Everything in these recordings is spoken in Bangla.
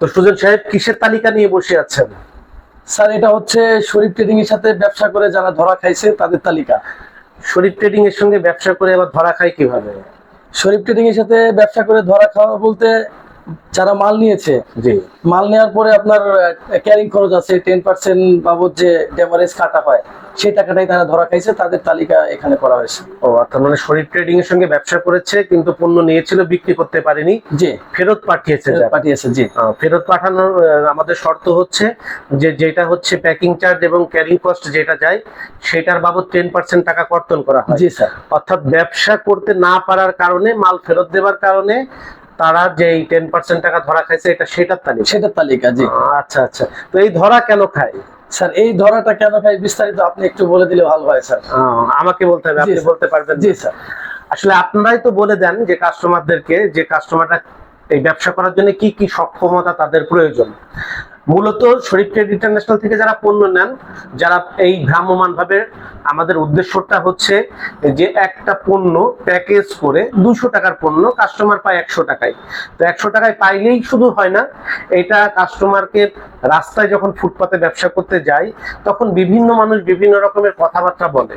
তো সুজন সাহেব কিসের তালিকা নিয়ে বসে আছেন? স্যার এটা হচ্ছে শরীফ ট্রেডিং এর সাথে ব্যবসা করে যারা ধরা খাইছে তাদের তালিকা। শরীফ ট্রেডিং এর সঙ্গে ব্যবসা করে আবার ধরা খায় কীভাবে? শরীফ ট্রেডিং এর সাথে ব্যবসা করে ধরা খাওয়া বলতে যারা মাল নিয়েছে মাল নেওয়ার পরে আপনার ক্যারিং খরচ আছে টেন পার্সেন্ট বাবদ যে ডেমারেজ কাটা হয় সেই টাকাটাই তারা ধরা খাইছে তাদের তালিকা এখানে করা হয়েছে। ও অর্থাৎ মানে শরীফ ট্রেডিং এর সঙ্গে ব্যবসা করেছে কিন্তু পণ্য নিয়েছিল বিক্রি করতে পারেনি। জি। ফেরত পাঠিয়েছে পাঠিয়েছে জি। ফেরত পাঠানোর আমাদের শর্ত হচ্ছে যে যেটা হচ্ছে প্যাকিং চার্জ এবং ক্যারিং কস্ট যেটা যায় সেটার বাবদ টেন পার্সেন্ট টাকা কর্তন করা হয়। জি স্যার। অর্থাৎ ব্যবসা করতে না পারার কারণে মাল ফেরত দেওয়ার কারণে তারা যে টেন পার্সেন্ট টাকা ধরা খাইছে এটা সেটার তালিকা? সেটার তালিকা জি। আচ্ছা আচ্ছা। তো এই ধরা কেন খায়? স্যার এই ধরাটা কেন খায় বিস্তারিত আপনি একটু বলে দিলে ভালো হয় স্যার। আমাকে বলতে হবে আপনি বলতে পারবেন জি স্যার। আসলে আপনারাই তো বলে দেন যে কাস্টমারদেরকে যে কাস্টমারটা এই ব্যবসা করার জন্য কি কি সক্ষমতা তাদের প্রয়োজন। মূলত শরীফ ট্রেড ইন্টারন্যাশনাল থেকে যারা পণ্য নেন, যারা এই ভ্রাম্যমান ভাবে আমাদের উদ্দেশ্যটা হচ্ছে যে একটা পণ্য প্যাকেজ করে দুশো টাকার পণ্য কাস্টমার পায় একশো টাকায়। তো একশো টাকায় পাইলেই শুধু হয় না, এটা কাস্টমারকে রাস্তায় যখন ফুটপাতে ব্যবসা করতে যায়, তখন বিভিন্ন মানুষ বিভিন্ন রকমের কথাবার্তা বলে।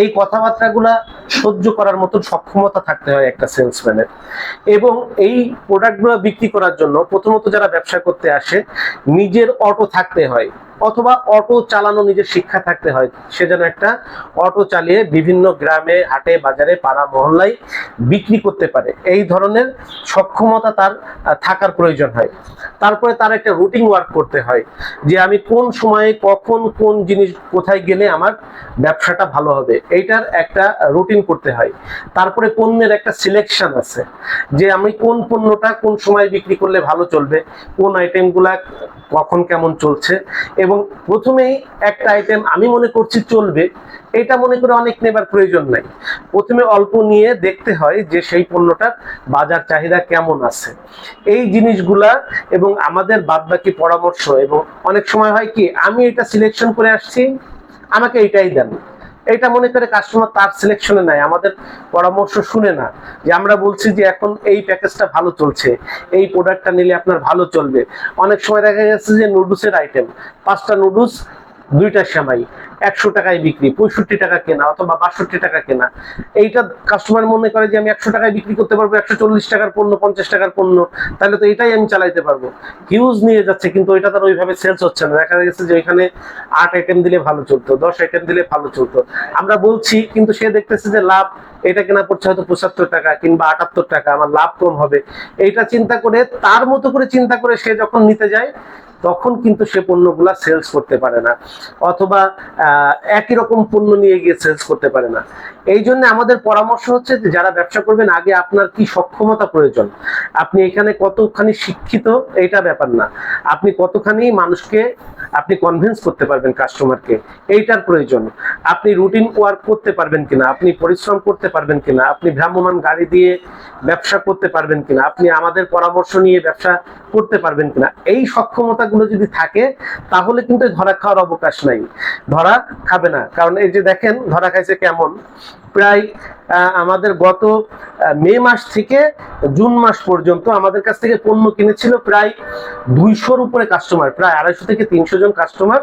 এই কথাবার্তাগুলা সহ্য করার মতন সক্ষমতা থাকতে হয় একটা সেলসম্যানের। এবং এই প্রোডাক্টগুলো বিক্রি করার জন্য প্রথমত যারা ব্যবসা করতে আসে নিজের অটো থাকতে হয়। অথবা অটো চালানো নিজের শিক্ষা থাকতে হয়। সে যেন একটা অটো চালিয়ে বিভিন্ন গ্রামে, হাটে, বাজারে, পাড়া, মহল্লায় বিক্রি করতে পারে। এই ধরনের সক্ষমতা তার থাকার প্রয়োজন হয়। তারপরে তার একটা রুটিন ওয়ার্ক করতে হয় যে আমি কোন সময়ে কখন কোন জিনিস কোথায় গেলে আমার ব্যবসাটা ভালো হবে। এইটার একটা রুটিন করতে হয়। তারপরে পণ্যের একটা সিলেকশন আছে যে আমি কোন পণ্যটা কোন সময় বিক্রি করলে ভালো চলবে, কোন আইটেমগুলা কখন কেমন চলছে এবং প্রথমেই একটা আইটেম আমি মনে করছি চলবে, এটা মনে করে অনেক নেবার প্রয়োজন নাই। প্রথমে অল্প নিয়ে দেখতে হয় যে সেই পণ্যটার বাজার চাহিদা কেমন আছে। এই জিনিসগুলা এবং আমাদের বাদবাকি পরামর্শ এবং অনেক সময় হয় কি, আমি এটা সিলেকশন করে আসছি, আমাকে এটাই দেন। এটা মনে করে কাস্টমার তার সিলেকশনে নেয় আমাদের পরামর্শ শুনে না। যে আমরা বলছি যে এখন এই প্যাকেজটা ভালো চলছে, এই প্রোডাক্টটা নিলে আপনার ভালো চলবে। অনেক সময় দেখা গেছে যে নুডলসের আইটেম পাঁচটা নুডলস দুইটা সেমাই, একশো টাকায় বিক্রি, পঁয়ষট্টি টাকা কেনা অথবা বাষট্টি টাকা কেনা। এইটা কাস্টমার মনে করে যে আমি একশো টাকায় বিক্রি করতে পারব, একশো চল্লিশ টাকার পণ্য, পঞ্চাশ টাকার পণ্য, তাহলে তো এটাই আমি চালাইতে পারব। হিউজ নিয়ে যাচ্ছে, কিন্তু ওইটা তার ওইভাবে সেলস হচ্ছে না। দেখা গেছে যে ওইখানে আট আইটেম দিলে ভালো চলতো, দশ আইটেম দিলে ভালো চলতো। আমরা বলছি, কিন্তু সে দেখতেছে যে লাভ, এটা কেনা পড়ছে হয়তো পঁচাত্তর টাকা কিংবা আটাত্তর টাকা, আমার লাভ কম হবে। এইটা চিন্তা করে, তার মতো করে চিন্তা করে সে যখন নিতে যায় তখন কিন্তু সে পণ্যগুলা সেলস করতে পারে না। অথবা একই রকম পণ্য নিয়ে গিয়ে সেলস করতে পারে না। এই জন্য আমাদের পরামর্শ হচ্ছে যে যারা ব্যবসা করবেন, আগে আপনার কি সক্ষমতা প্রয়োজন? আপনি এখানে কতখানি শিক্ষিত, এইটা ব্যাপার না। আপনি কতখানি মানুষকে, আপনি কনভিন্স করতে পারবেন কাস্টমারকে এইটার প্রয়োজন। আপনি রুটিন ওয়ার্ক করতে পারবেন কিনা, আপনি পরিশ্রম করতে পারবেন কিনা, আপনি ভ্রাম্যমান গাড়ি দিয়ে ব্যবসা করতে পারবেন কিনা, আপনি আমাদের পরামর্শ নিয়ে ব্যবসা করতে পারবেন কিনা, এই সক্ষমতাগুলো যদি থাকে, তাহলে কিন্তু ধরা খাওয়ার অবকাশ নাই। ধরা খাবে না। কারণ এই যে দেখেন, ধরা খাইছে কেমন? প্রায় আমাদের গত মে মাস থেকে জুন মাস পর্যন্ত আমাদের কাছ থেকে পণ্য কিনেছিল প্রায় দুইশোর উপরে কাস্টমার প্রায় আড়াইশো থেকে তিনশো জন কাস্টমার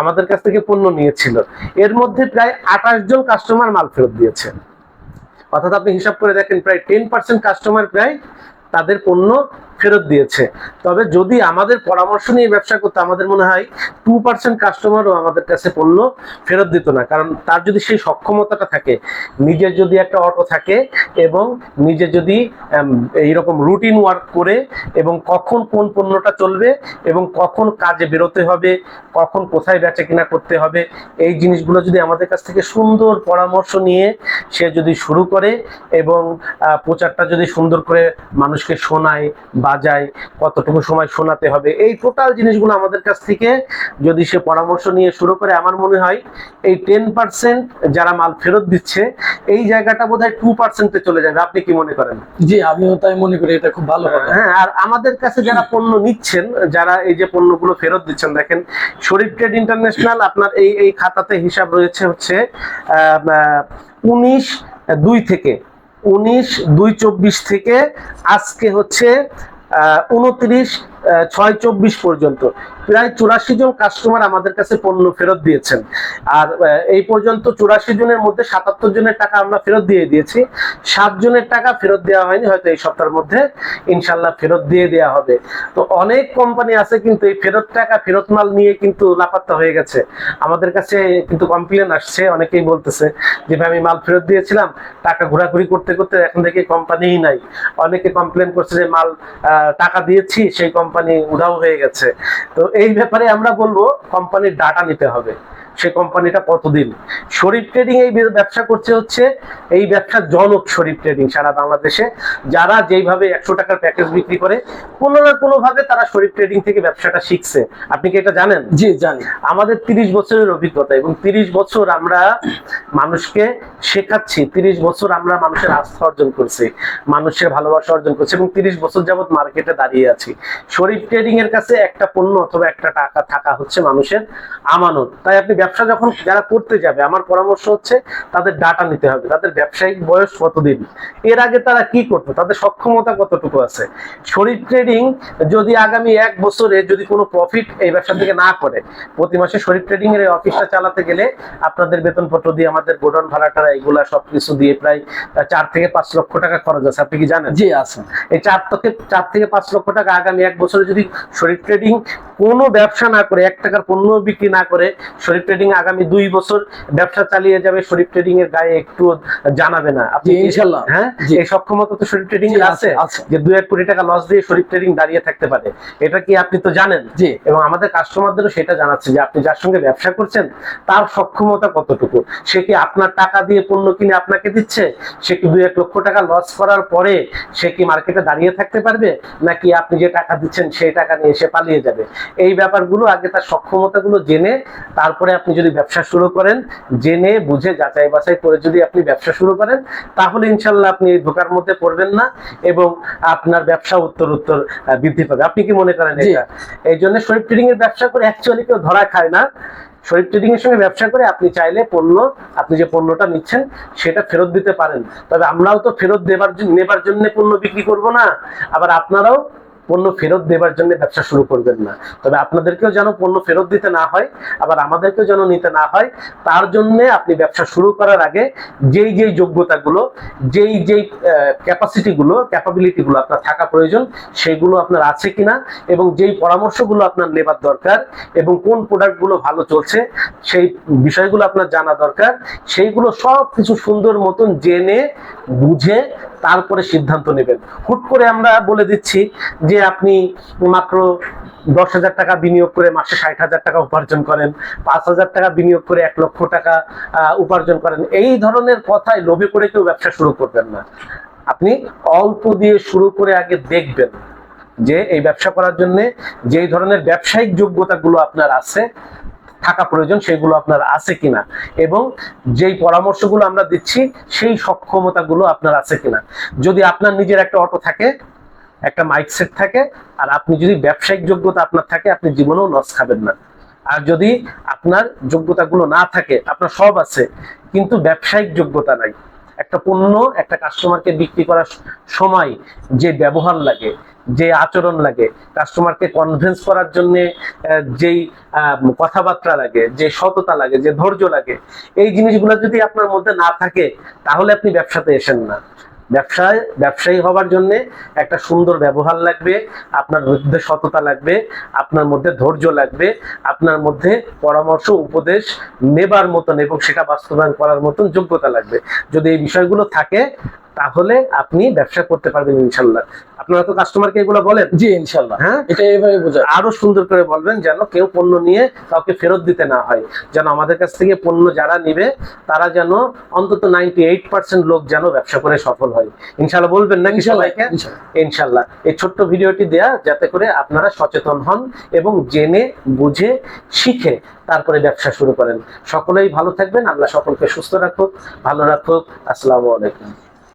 আমাদের কাছ থেকে পণ্য নিয়েছিল। এর মধ্যে প্রায় আঠাশ জন কাস্টমার মাল ফেরত দিয়েছে। অর্থাৎ আপনি হিসাব করে দেখেন, প্রায় টেন পার্সেন্ট কাস্টমার প্রায় তাদের পণ্য ফেরত দিয়েছে। তবে যদি আমাদের পরামর্শ নিয়ে ব্যবসা করতো আমাদের মনে হয় টু পার্সেন্ট কাস্টমারও আমাদের কাছে পণ্য ফেরত দিত না, কারণ তার যদি সেই সক্ষমতাটা থাকে, নিজের যদি একটা অটো থাকে এবং নিজে যদি এইরকম রুটিন ওয়ার্ক করে এবং কখন কোন পণ্যটা চলবে এবং কখন কাজে বেরোতে হবে, কখন কোথায় বেচা কিনা করতে হবে, এই জিনিসগুলো যদি আমাদের কাছ থেকে সুন্দর পরামর্শ নিয়ে সে যদি শুরু করে এবং প্রচারটা যদি সুন্দর করে মানুষকে শোনায় বাজায় কতটুকু সময় শোনাতে হবে। এই টোটাল জিনিসগুলো আমাদের কাছ থেকে যদি সে পরামর্শ নিয়ে শুরু করে আমার মনে হয় এই টেন পার্সেন্ট যারা মাল ফেরত দিচ্ছে এই জায়গাটা বোধ হয় টু পার্সেন্টে চলে যাবে। আপনি কি মনে করেন? জি আমিও তাই মনে করি এটা খুব ভালো হবে হ্যাঁ আর আমাদের কাছে যারা পণ্য নিচ্ছেন যারা এই যে পণ্যগুলো ফেরত দিচ্ছেন দেখেন শরীফ ট্রেড ইন্টারন্যাশনাল আপনার এই এই খাতাতে হিসাব রয়েছে হচ্ছে উনিশ দুই থেকে উনিশ দুই চব্বিশ থেকে আজকে হচ্ছে উনত্রিশ ছয় চব্বিশ পর্যন্ত। প্রায় চুরাশি জন কাস্টমার আমাদের কাছে পণ্য ফেরত দিয়েছেন। আর এই পর্যন্ত চুরাশি জনের মধ্যে সাতাত্তর জনের টাকা আমরা ফেরত দিয়ে দিয়েছি। সাত জনের টাকা ফেরত দেওয়া হয়নি, হয়তো এই সপ্তাহের মধ্যে ইনশাল্লাহ ফেরত দিয়ে দেওয়া হবে। তো অনেক কোম্পানি আছে কিন্তু এই ফেরত টাকা, ফেরত মাল নিয়ে কিন্তু লাপাত্তা হয়ে গেছে। আমাদের কাছে কিন্তু কমপ্লেন আসছে, অনেকেই বলতেছে যে, ভাই, আমি মাল ফেরত দিয়েছিলাম, টাকা ঘোরাঘুরি করতে করতে এখন থেকে কোম্পানিই নাই। অনেকে কমপ্লেন করছে যে, মাল টাকা দিয়েছি, সেই কোম্পানি উধাও হয়ে গেছে। তো এই ব্যাপারে আমরা বলব কোম্পানির ডাটা নিতে হবে। সেই কোম্পানিটা কতদিন? শরীফ ট্রেডিং এই ব্যবসা করছে হচ্ছে এই ব্যবসার জনক শরীফ ট্রেডিং সারা বাংলাদেশে। যারা যেইভাবে একশো টাকার প্যাকেজ বিক্রি করে কোনো না কোনো ভাবে তারা শরীফ ট্রেডিং থেকে ব্যবসাটা শিখছে। আপনি কি এটা জানেন? জি জানি। আমাদের তিরিশ বছরের অভিজ্ঞতা এবং তিরিশ বছর আমরা মানুষকে শেখাচ্ছি তিরিশ বছর আমরা মানুষের আস্থা অর্জন করছি মানুষের ভালোবাসা অর্জন করছি এবং তিরিশ বছর যাবৎ মার্কেটে দাঁড়িয়ে আছি। শরীফ ট্রেডিং এর কাছে একটা পণ্য অথবা একটা টাকা থাকা হচ্ছে মানুষের আমানত। তাই আপনি ব্যবসা যখন যারা করতে যাবে আমার পরামর্শ হচ্ছে তাদের ডাটা নিতে হবে তাদের ব্যবসায়িক বয়স কতদিন এর আগে তারা কি করতো তাদের সক্ষমতা কতটুকু আছে শরীফ ট্রেডিং যদি আগামী এক বছরে যদি কোনো প্রফিট এই ব্যবসা থেকে না করে প্রতি মাসে শরীফ ট্রেডিং এর অফিসটা চালাতে গেলে আপনাদের বেতনপত্র দিয়ে আমাদের গোডাউন ভাড়াটা এগুলা সবকিছু দিয়ে প্রায় চার থেকে পাঁচ লক্ষ টাকা খরচ আছে আপনি কি জানেন? জি আছে। এই চার থেকে চার থেকে পাঁচ লক্ষ টাকা আগামী এক বছরে যদি শরীর ট্রেডিং কোনো ব্যবসা না করে এক টাকার পণ্য বিক্রি না করে শরীর ট্রেডিং আগামী দুই বছর ব্যবসা চালিয়ে যাবে শরীর ট্রেডিং এর গায়ে একটু জানাবে না। আপনি ইনশাল্লাহ। হ্যাঁ? এই সক্ষমতা তো শরীর ট্রেডিং এর আছে। যে দুই এক কোটি টাকা লস দিয়ে শরীর ট্রেডিং দাঁড়িয়ে থাকতে পারে। এটা কি আপনি তো জানেন? জি। এবং আমাদের কাস্টমারদেরও সেটা জানাচ্ছে যে আপনি যার সঙ্গে ব্যবসা করছেন তার সক্ষমতা কতটুকু? সে কি আপনার টাকা দিয়ে পণ্য কিনে আপনাকে দিচ্ছে? সে কি দুই এক লক্ষ টাকা লস করার পরে সে কি মার্কেটে দাঁড়িয়ে থাকতে পারবে? নাকি আপনি যে টাকা দিচ্ছেন সেই টাকা নিয়ে সে পালিয়ে যাবে? এই ব্যাপারগুলো আগে তার সক্ষমতাগুলো জেনে তারপরে আপনি যদি ব্যবসা শুরু করেন জেনে বুঝে যাচাই বাছাই করে যদি আপনি ব্যবসা শুরু করেন তাহলে ইনশাল্লাহ আপনি এই ধোকার মধ্যে পড়বেন না এবং আপনার ব্যবসা উত্তর উত্তর বৃদ্ধি পাবে। আপনি কি মনে করেন এটা? এই জন্য শরীফ ট্রেডিং এর ব্যবসা করে অ্যাকচুয়ালি কেউ ধরা খায় না। শরীফ ট্রেডিং এর সঙ্গে ব্যবসা করে আপনি চাইলে পণ্য আপনি যে পণ্যটা নিচ্ছেন সেটা ফেরত দিতে পারেন। তবে আমরাও তো ফেরত দেবার জন্য নেবার জন্য পণ্য বিক্রি করব না। আবার আপনারাও পণ্য ফেরত দেবার জন্য ব্যবসা শুরু করবেন না। তবে আপনাদেরকেও যেন পণ্য ফেরত দিতে না হয়, আবার আমাদেরকেও যেন নিতে না হয়, তার জন্য আপনি ব্যবসা শুরু করার আগে যেই যেই যোগ্যতাগুলো, যেই যেই ক্যাপাসিটিগুলো ক্যাপাবিলিটিগুলো আপনার থাকা প্রয়োজন, সেগুলো আপনার আছে কিনা এবং যেই পরামর্শগুলো আপনার নেবার দরকার এবং কোন প্রোডাক্টগুলো ভালো চলছে, সেই বিষয়গুলো আপনার জানা দরকার, সেইগুলো সব কিছু সুন্দর মতন জেনে, বুঝে তারপরে সিদ্ধান্ত নেবেন। হুট করে আমরা বলে দিচ্ছি যে আপনি মাত্র দশ হাজার টাকা বিনিয়োগ করে মাসে ষাট হাজার টাকা উপার্জন করেন, পাঁচ হাজার টাকা বিনিয়োগ করে এক লক্ষ টাকা উপার্জন করেন। এই ধরনের কথায় লোভে করে কেউ ব্যবসা শুরু করবেন না। আপনি অল্প দিয়ে শুরু করে আগে দেখবেন যে এই ব্যবসা করার জন্য যেই ধরনের ব্যবসায়িক যোগ্যতাগুলো আপনার আছে থাকা প্রয়োজন, সেগুলো আপনার আছে কিনা। এবং যেই পরামর্শগুলো আমরা দিচ্ছি, সেই সক্ষমতাগুলো আপনার আছে কিনা। যদি আপনার নিজের একটা অটো থাকে, একটা মাইক সেট থাকে, আর আপনি যদি ব্যবসায়িক যোগ্যতা আপনার থাকে, আপনি জীবনেও লস খাবেন না। আর যদি আপনার যোগ্যতাগুলো না থাকে, আপনার সব আছে, কিন্তু ব্যবসায়িক যোগ্যতা নাই, একটা পণ্য একটা কাস্টমারকে বিক্রি করার সময় যে ব্যবহার লাগে যে আচরণ লাগে কাস্টমারকে কনভিন্স করার জন্য যেই কথাবার্তা লাগে, যে সততা লাগে, যে ধৈর্য লাগে, এই জিনিসগুলো যদি আপনার মধ্যে না থাকে, তাহলে আপনি ব্যবসাতে এসেন না। ব্যবসায়, ব্যবসায়ী হওয়ার জন্য একটা সুন্দর ব্যবহার লাগবে, আপনার মধ্যে সততা লাগবে, আপনার মধ্যে ধৈর্য লাগবে, আপনার মধ্যে পরামর্শ, উপদেশ নেবার মতন এবং সেটা বাস্তবায়ন করার মতন যোগ্যতা লাগবে। যদি এই বিষয়গুলো থাকে, তাহলে আপনি ব্যবসা করতে পারবেন ইনশাল্লাহ। আপনারা তো কাস্টমারকে এগুলো বলেন। জি ইনশাল্লাহ। হ্যাঁ? এটা এইভাবে বোঝায়। আরও সুন্দর করে বলবেন যেন কেউ পণ্য নিয়ে কাউকে ফেরত দিতে না হয়। যেন আমাদের কাছ থেকে পণ্য যারা নিবে তারা যেন অন্তত নাইনটি এইট পার্সেন্ট লোক যেন ব্যবসা করে সফল হয়। ইনশাল্লাহ বলবেন ইনশাল্লাহ সবাইকে। ইনশাল্লাহ। এই ছোট্ট ভিডিওটি দেয়া যাতে করে আপনারা সচেতন হন এবং জেনে বুঝে শিখে তারপরে ব্যবসা শুরু করেন। সকলেই ভালো থাকবেন। আল্লাহ সকলকে সুস্থ রাখুক। ভালো রাখুক। আসসালামু আলাইকুম।